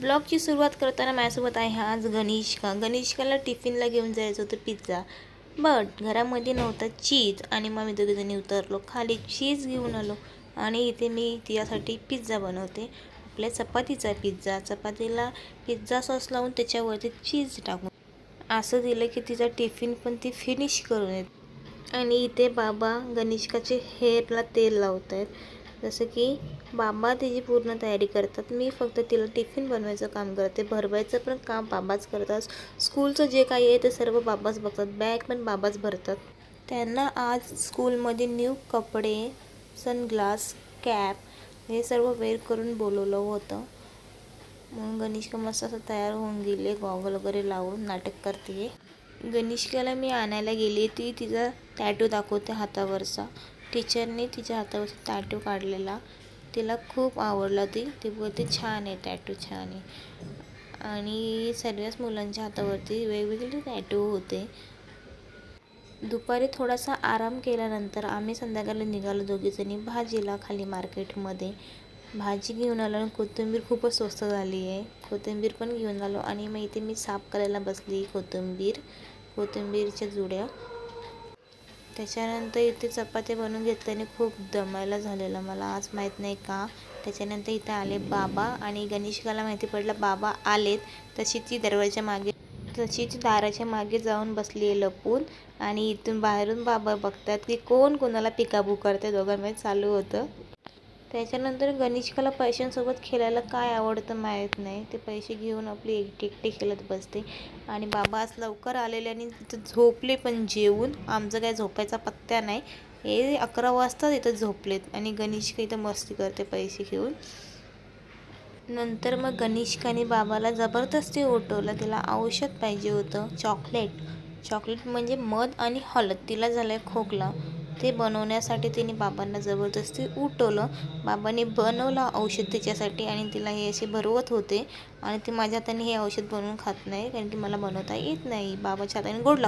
ब्लॉगची सुरुवात करताना माझ्यासोबत आहे आज गणेशका. गणेशकाला टिफिनला घेऊन जायचं होतं पिझ्झा बट घरामध्ये नव्हता चीज आणि मग मी दोघीजणी उतरलो. खाली चीज घेऊन आलो आणि इथे मी तिच्यासाठी पिझ्झा बनवते. आपल्या चपातीचा पिझ्झा चपातीला पिझ्झा सॉस लावून त्याच्यावरती चीज टाकून. असं दिलं की तिचा टिफिन पण ती फिनिश करून येत. आणि इथे बाबा गणेशकाचे हेअरला तेल लावत आहेत जसं की बाबा तिची पूर्ण तयारी करतात मी फक्त तिला टिफिन बनवायचं काम करते भरवायचं पण काम बाबाच करतात. स्कूलचं जे काही आहे ते सर्व बाबाच बघतात बॅग पण बाबाच भरतात. त्यांना आज स्कूलमध्ये न्यू कपडे सनग्लास कॅप हे सर्व वेअर करून बोलवलं होतं. मग गणेशका मस्त असं तयार होऊन गेले गॉगल वगैरे लावून नाटक करते. गणेशकाला मी आणायला गेली ती तिचा टॅटू दाखवते हातावरचा. टीचरने तिच्या हातावरचा टॅटू काढलेला. तिला खूप आवडला. ती ती बोलते छान आहे टॅटू छान आहे. आणि सर्वच मुलांच्या हातावरती वेगवेगळे टॅटू होते. दुपारी थोडासा आराम केल्यानंतर आम्ही संध्याकाळी निघालो दोघीजणी भाजीला खाली मार्केटमध्ये. भाजी घेऊन आलो आणि कोथिंबीर खूपच स्वस्त झाली आहे. कोथिंबीर पण घेऊन आलो आणि मग इथे मी साफ करायला बसली कोथिंबीर कोथिंबीरच्या जुड्या. त्याच्यानंतर इथे चपात्या बनवून घेतल्याने खूप दमायला झालेलं मला. आज माहीत नाही का? त्याच्यानंतर इथे आले बाबा आणि गणेशकाला माहिती पडलं बाबा आलेत. तशी ती दरवाजाच्या मागे तशी ती दाराच्या मागे जाऊन बसली आहे लपून. आणि इथून बाहेरून बाबा बघतात की कोण कोणाला पिकाबू करते दोघांमध्ये चालू होतं. त्याच्यानंतर गणेशकाला पैशांसोबत खेळायला काय आवडतं माहीत नाही. ते पैसे घेऊन आपली एकटी एकटी खेळत बसते. आणि बाबा आज लवकर आलेले आणि तिथं झोपले पण जेवून. आमचं काय झोपायचा पत्त्या नाही. हे अकरा वाजता इथं झोपलेत आणि गणेशका इथं मस्ती करते पैसे घेऊन. नंतर मग गणेशकाने बाबाला जबरदस्ती उठवलं. तिला औषध पाहिजे होतं. चॉकलेट. चॉकलेट म्हणजे मध आणि हळद. तिला झालं आहे खोकला. ते बनवण्यासाठी तिने बाबांना जबरदस्ती उठवलं. बाबांनी बनवलं औषध तिच्यासाठी आणि तिला हे असे भरवत होते. आणि ती माझ्या हाताने हे औषध बनवून खात नाही कारण की मला बनवता येत नाही. बाबाच्या हाताने गोड लागतो.